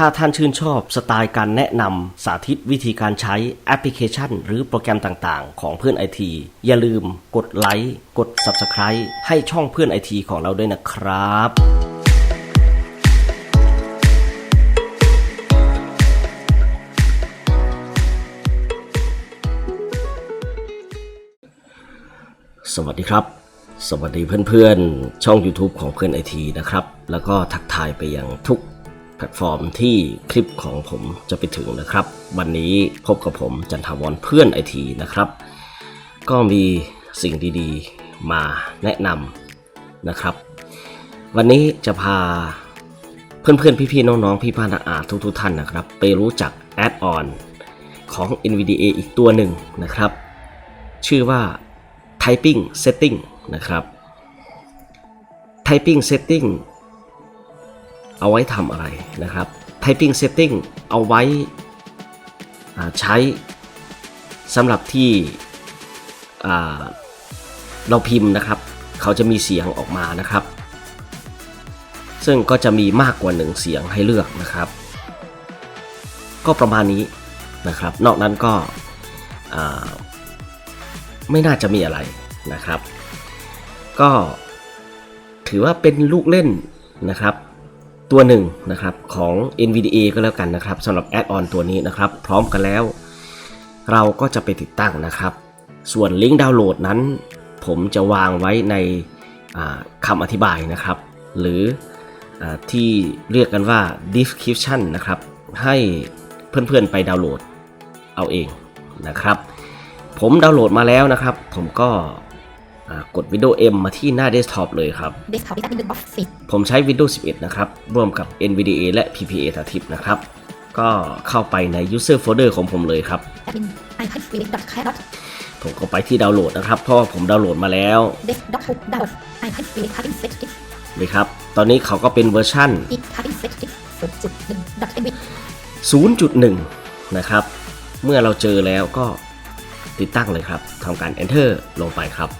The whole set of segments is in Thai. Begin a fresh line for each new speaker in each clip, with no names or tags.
ถ้าท่านชื่นชอบสไตล์การแนะนำสาธิตวิธีการใช้แอปพลิเคชัน หรือโปรแกรมต่างๆ ของเพื่อนไอทีอย่าลืมกดไลค์กด Subscribe ให้ช่องเพื่อนไอทีของเราด้วยนะครับสวัสดีครับ สวัสดีเพื่อนๆ ช่อง YouTube ของเพื่อนไอทีนะครับ แล้วก็ทักทายไปยังทุก แพลตฟอร์มที่คลิปของผมจะไปถึงนะครับ วันนี้พบกับผมจันทวรเพื่อนไอทีนะครับ ก็มีสิ่งดีๆมาแนะนำนะครับ วันนี้จะพาเพื่อนๆ พี่ๆ น้องๆ พี่ป้านาอาทุกๆท่านนะครับ ไปรู้จักแอดออนของ NVDA อีกตัวหนึ่งนะครับ ชื่อว่า Typing Setting นะครับ Typing Setting เอาไว้ทำอะไรนะครับ Typing Setting เอาไว้ใช้สำหรับที่เราพิมพ์นะครับ เขาจะมีเสียงออกมานะครับ ซึ่งก็จะมีมากกว่าหนึ่งเสียงให้เลือกนะครับ ก็ประมาณนี้นะครับ นอกนั้นก็ไม่น่าจะมีอะไรนะครับ ก็ถือว่าเป็นลูกเล่นนะครับ ตัวหนึ่งนะครับของ NVDA ก็แล้วกันนะครับสำหรับแอดออนตัวนี้นะครับพร้อมกันแล้ว เราก็จะไปติดตั้งนะครับ ส่วนลิงก์ดาวน์โหลดนั้น ผมจะวางไว้ในคำอธิบายนะครับ หรืออที่เรียกกันว่า description นะครับให้เพื่อนๆไปดาวน์โหลดเอาเองนะครับ ผมดาวน์โหลดมาแล้วนะครับ ผมก็ กด Windows M มาที่หน้าเดสก์ท็อปเลยครับ
Desktop ที่ตั้งเป็น Box 10
ผมใช้ Windows 11 นะครับ ร่วมกับ NVDA และ PPA ตาทิปนะครับ ก็เข้าไปใน User Folder ของผมเลยครับ
admin icon spirit dot care dot
ผมก็ไปที่ดาวน์โหลดนะครับ เพราะว่าผมดาวน์โหลดมาแล้ว
desk dot hook download icon spirit typing set disk
นี่ครับ ตอนนี้เขาก็เป็นเวอร์ชั่น
อีก typing set disk 0.1 dot mb
0.1 นะครับ เมื่อเราเจอแล้วก็ติดตั้งเลยครับทำการ Enter ลงไปครับ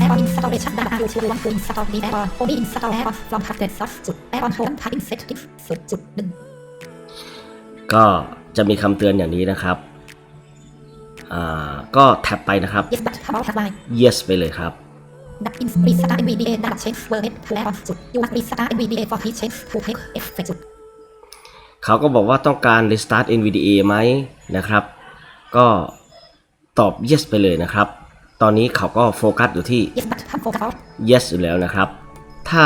add-on installation data you to want to install the add-on only install add-on from trusted source จุด add-on home typing set disk 0.1
ก็จะมีคำเตือนอย่างนี้นะครับ อ่า ก็แท็บไปนะครับ
yes but how about line
yes ไปเลยครับ
ดับ in restart NVDA data change vernet to add-on จุด you must restart NVDA for heat change to take effect จุด
เขาก็บอกว่าต้องการ restart NVDA ไหมนะครับ ก็ตอบ yes ไปเลยนะครับ ตอนนี้เขาก็โฟกัสอยู่ที่
yes but how about
yes อยู่แล้วนะครับ ถ้า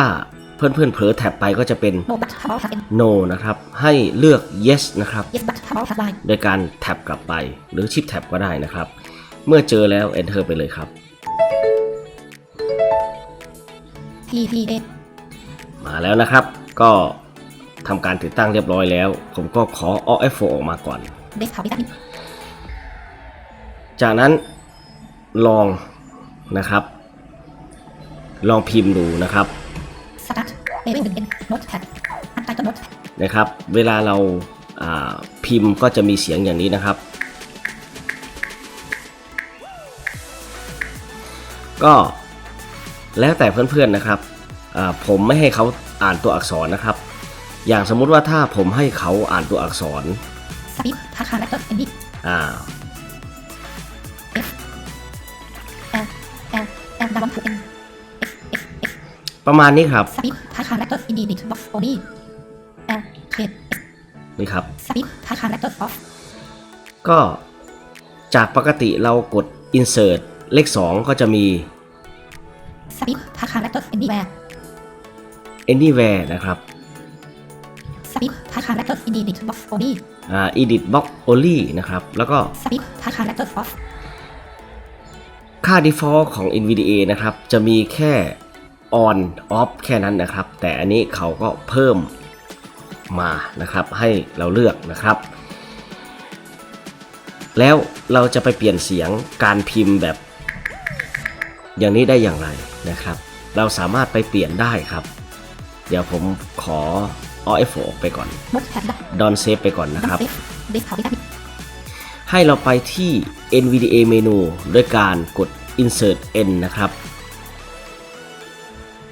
เพื่อนๆเผลอแท็บไปก็จะเป็น
no but how about
no นะครับ ให้เลือก yes นะครับ
yes but how about line
โดยการแท็บกลับไป หรือชิปแท็บก็ได้นะครับ เมื่อเจอแล้ว enter ไปเลยครับ
PPA
มาแล้วนะครับ ก็ทำการติดตั้งเรียบร้อยแล้ว ผมก็ขอ OFO ออกมาก่อน
desktop ที่ตั้ง
จากนั้น ลองนะครับ ลองพิมพ์ดูนะครับ
start level 1 n notepad untitled note
นะครับ เวลาเราอ่าพิมพ์ก็จะมีเสียงอย่างนี้นะครับ ก็แล้วแต่เพื่อนๆนะครับอ่าผมไม่ให้เขาอ่านตัวอักษรนะครับ อย่างสมมุติว่าถ้าผมให้เขาอ่านตัวอักษร
speak ภาคา character ND
อ่า
L L double to N F F F
ประมาณนี้ครับ
speak ภาคา character in the box only L K F
นี่ครับ
speak ภาคา character off
ก็จากปกติเรากด insert เลข 2 ก็จะมี
speak ภาคา character anywhere
anywhere นะครับ
speak ภาคา character in the box only
อ่า edit box only นะครับ แล้วก็
speak ภาคา character off
ค่า default ของ NVDA นะครับ จะมีแค่ on off แค่นั้นนะครับ แต่อันนี้เขาก็เพิ่มมานะครับ ให้เราเลือกนะครับ แล้วเราจะไปเปลี่ยนเสียงการพิมพ์แบบ อย่างนี้ได้อย่างไรนะครับ เราสามารถไปเปลี่ยนได้ครับ เดี๋ยวผมขอ OFO ออกไปก่อน
notepad
Don save ไปก่อนนะครับ ให้เราไปที่ NVDA เมนูด้วยการกด insert n นะครับ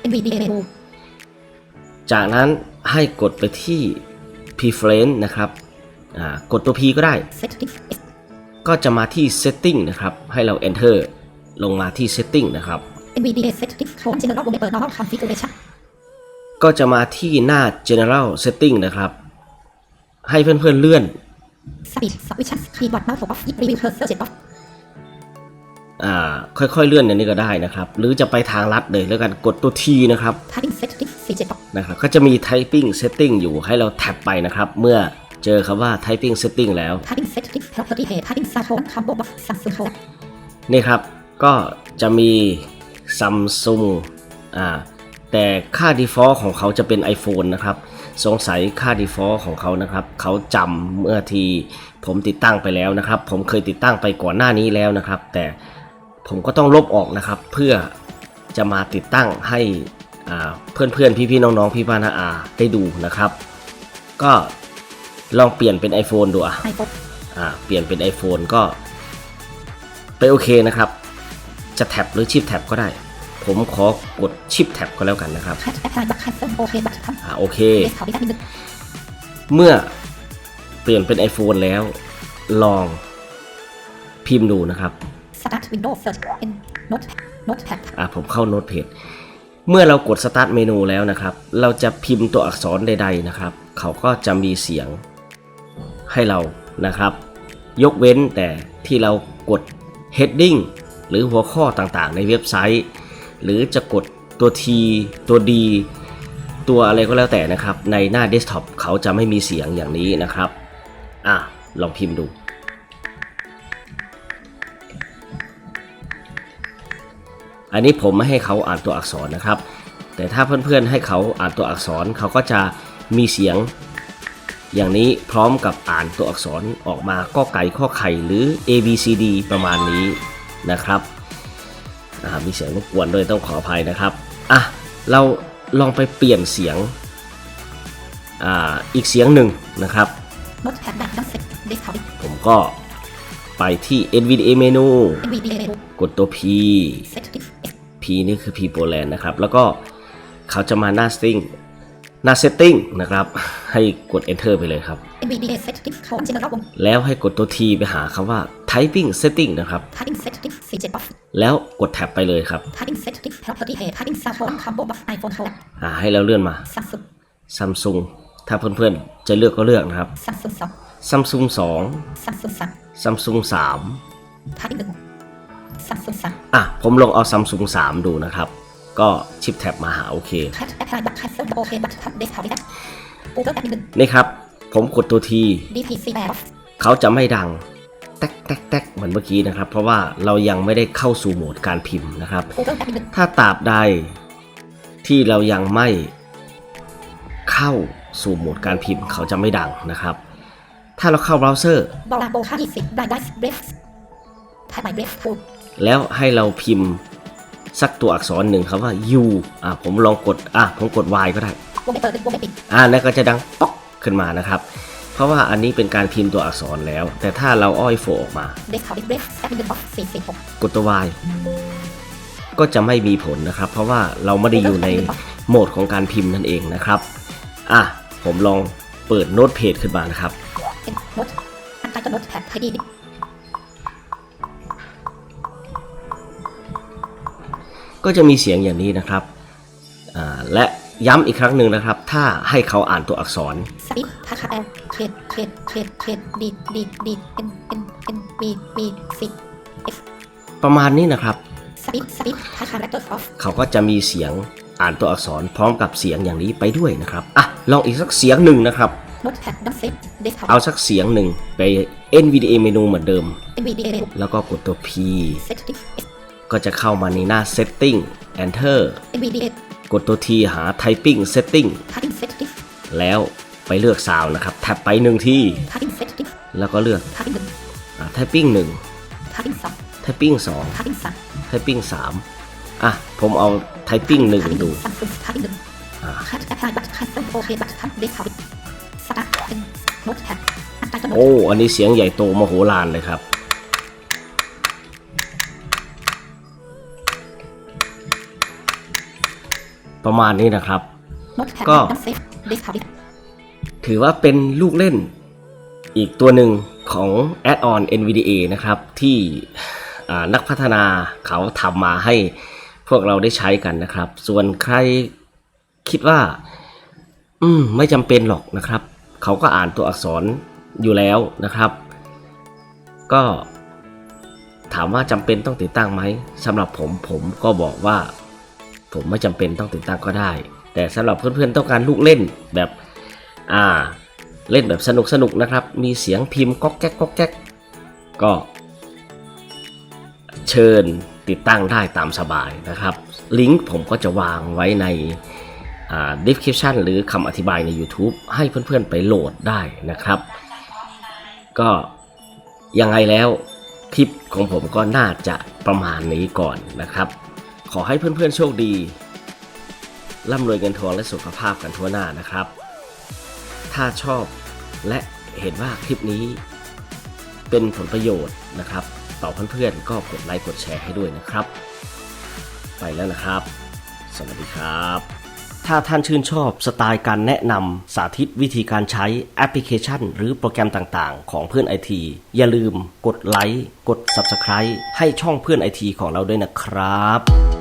NVDA menu
จากนั้นให้กดไปที่ P preference นะครับอ่ากดตัว P ก็ได้
setting S
ก็จะมาที่ setting นะครับ ให้เรา enter ลงมาที่ setting นะครับ
NVDA setting home general วงเล็บเปิด normal configuration
ก็จะมาที่หน้า general setting นะครับ ให้เพื่อนๆเลื่อน
speed switches keyboard mouse off review cursor jet off
อ่าค่อยๆเลื่อนอย่างนี้ก็ได้นะครับ หรือจะไปทางลัดเลยแล้วกันกดตัว T นะครับ
typing setting C jet off
นะครับก็จะมี typing setting อยู่ให้เราแท็บไปนะครับ เมื่อเจอคำว่า typing setting แล้ว
typing setting property head typing sound tone combo box Samsung home
นี่ครับก็จะมี Samsung อ่าแต่ค่า default ของเขาจะเป็น iPhone นะครับ สงสัยค่า default ของเขานะครับเขาจำเมื่อทีผมติดตั้งไปแล้วนะครับ ผมเคยติดตั้งไปก่อนหน้านี้แล้วนะครับ แต่ผมก็ต้องลบออกนะครับ เพื่อจะมาติดตั้งให้อ่าเพื่อนๆพี่ๆน้องๆ พี่ป้าน้าอาได้ดูนะครับ ก็ลองเปลี่ยนเป็น iPhone ดูอะ
iPhone
อ่าเปลี่ยนเป็น iPhone ก็ไปโอเคนะครับ จะแท็บหรือชิปแท็บก็ได้ ผมขอกดชิปแท็บก็แล้วกันนะครับ
cat apply back cancel OK button
อ่าโอเค
desktop วิตามินหนึ่ง
เมื่อเปลี่ยนเป็น iPhone แล้ว ลองพิมพ์ดูนะครับ
start window search in notepad notepad
อ่าผมเข้าโน้ตเพจเมื่อเรากด Start เมนูแล้วนะครับ เราจะพิมพ์ตัวอักษรใด ๆ นะครับ เขาก็จะมีเสียงให้เรานะครับ ยกเว้นแต่ที่เรากด heading หรือหัวข้อต่างๆ ในเว็บไซต์ หรือจะกดตัว T ตัว D ตัวอะไรก็แล้วแต่นะครับ ในหน้าเดสก์ท็อปเขาจะไม่มีเสียงอย่างนี้นะครับ อะ ลองพิมพ์ดูอันนี้ผมไม่ให้เขาอ่านตัวอักษรนะครับ แต่ถ้าเพื่อนๆให้เขาอ่านตัวอักษรเขาก็จะมีเสียง อย่างนี้พร้อมกับอ่านตัวอักษรออกมาก็ไก่ข้อไข่หรือ A B C D ประมาณนี้นะครับ อ่ามีเสียงรบกวนด้วยต้องขออภัยนะครับอะเราลองไปเปลี่ยนเสียงอ่าอีกเสียงหนึ่งนะครับ
notepad back down set desktop
ผมก็ไปที่ NVDA เมนู
NVDA menu
กดตัว P
setting S
P นี่คือ P Poland นะครับ แล้วก็เขาจะมาหน้า setting หน้า setting นะครับ ให้กด enter ไปเลยครับ
NVDA setting home general วง
แล้วให้กดตัว T ไปหาคำว่า typing setting นะครับ
typing setting C jet off
แล้วกดแท็บไปเลยครับ
typing setting property head typing sound tone combo box iPhone home
อ่าให้เราเลื่อนมา
Samsung
Samsung ถ้าเพื่อนๆ จะเลือกก็เลือกนะครับ
Samsung 2
Samsung
Samsung 3
2 Samsung
typing 1 Samsung 3
3อะผมลองเอา Samsung 3 ดูนะครับ ก็ชิปแท็บมาหาโอเค
นี่
ครับ ผมกดตัว T
DPC back off
เขาจะไม่ดังแต๊กแต๊กแต๊กเหมือนเมื่อกี้นะครับ เพราะว่าเรายังไม่ได้เข้าสู่โหมดการพิมพ์นะครับ ถ้าตราบใดที่เรายังไม่เข้าสู่โหมดการพิมพ์เขาจะไม่ดังนะครับ ถ้าเราเข้าเบราว์เซอร์
แท็บ My Breath Tool
แล้วให้เราพิมพ์ สักตัวอักษรหนึ่งครับว่า U อะผมลองกดอะผมกด Y ก็ได้
วงเล็บเปิดวงเล็บปิด
อ่าแล้วก็จะดังป๊อกขึ้นมานะครับ เพราะว่าอันนี้เป็นการพิมพ์ตัวอักษรแล้ว แต่ถ้าเราอ้อยโฟออกมา
Desktop Breath แท็บวิตามินออฟ46
กดตัว Y ก็จะไม่มีผลนะครับ เพราะว่าเราไม่ได้อยู่ในโหมดของการพิมพ์นั่นเองนะครับอะผมลองเปิดโน้ตเพจขึ้นมานะครับ
เป็นโน้ตอันใต้ก็โน้ตแพดไทยดี
ก็จะมีเสียงอย่างนี้นะครับและย้ำอีกครั้งหนึ่งนะครับ ถ้าให้เขาอ่านตัวอักษร
สปีดทาคาแอเคดเคดเคดเคดดีดดีดดีดเอ็นเอ็นเอ็นบีบีซีเอฟ
ประมาณนี้นะครับ
สปีดสปีดทาคาแรคเตอร์อฟ
เขาก็จะมีเสียงอ่านตัวอักษรพร้อมกับเสียงอย่างนี้ไปด้วยนะครับอะลองอีกสักเสียงหนึ่งนะครับ
เอา
สักเสียงหนึ่งไป NVDA เมนูเหมือนเดิม แล้วก็กดตัว P ก็จะเข้ามาในหน้า Setting Enter
เอ็นวีดีเอก
ดตัว T หา Typing Setting
ทาร์ดิ้งเซตติ้ง
แล้วไปเลือก Sound นะครับแท็บไปหนึ่งที่
ทาร์ดิ้งเซตติ้ง
แล้วก็เลือก
ทาร์ดิ้งหนึ่ง
อ่า Typing
ทาร์ดิ้งสอง
1 Typing 2
ทาร์ดิ้งสาม
Typing 3อะ ผมเอา Typing 1 ดู
ซัมซุงทาร์ดิ้งหนึ่ง
อ่า
แคทแอปพลายบัตรคัสเซิลโอเคบัตรทับเดสก์ท็อปสตาร์ทเป็นโน้ตแพดอันใต้ก็โน้ต
โอ้ อันนี้เสียงใหญ่โตมโหฬารเลยครับ ประมาณนี้นะครับ
โน้ตแพด
ก็
ดัมเซฟเดสก์ท็อป
ถือว่าเป็นลูกเล่นอีกตัวหนึ่งของ Add-on NVDA นะครับ ที่อ่านักพัฒนาเขาทำมาให้พวกเราได้ใช้กันนะครับ ส่วนใครคิดว่า อืม ไม่จำเป็นหรอกนะครับ เขาก็อ่านตัวอักษรอยู่แล้วนะครับ ก็ถามว่าจำเป็นต้องติดตั้งไหมสำหรับผมผมก็บอกว่า ผมไม่จำเป็นต้องติดตั้งก็ได้ แต่สำหรับเพื่อนๆต้องการลูกเล่นแบบอ่าเล่นแบบสนุกสนุกๆนะครับ มีเสียงพิมพ์ก๊อกแก๊กก๊อกแก๊กก็ เชิญติดตั้งได้ตามสบายนะครับ ลิงก์ผมก็จะวางไว้ในอ่า description หรือคำอธิบายใน YouTube ให้เพื่อนๆไปโหลดได้นะครับ ก็ยังไงแล้วคลิปของผมก็น่าจะประมาณนี้ก่อนนะครับ ขอให้เพื่อนๆโชคดี ร่ำรวยเงินทองและสุขภาพกันทั่วหน้านะครับ ถ้าชอบและเห็นว่าคลิปนี้ เป็นผลประโยชน์นะครับ ต่อเพื่อนๆก็กดไลค์กดแชร์ให้ด้วยนะครับ ไปแล้วนะครับ สวัสดีครับ ถ้าท่านชื่นชอบสไตล์การแนะนำสาธิตวิธีการใช้แอปพลิเคชัน หรือโปรแกรมต่างๆ ของเพื่อนไอทีอย่าลืมกดไลค์กด Subscribe ให้ช่องเพื่อนไอทีของเราด้วยนะครับ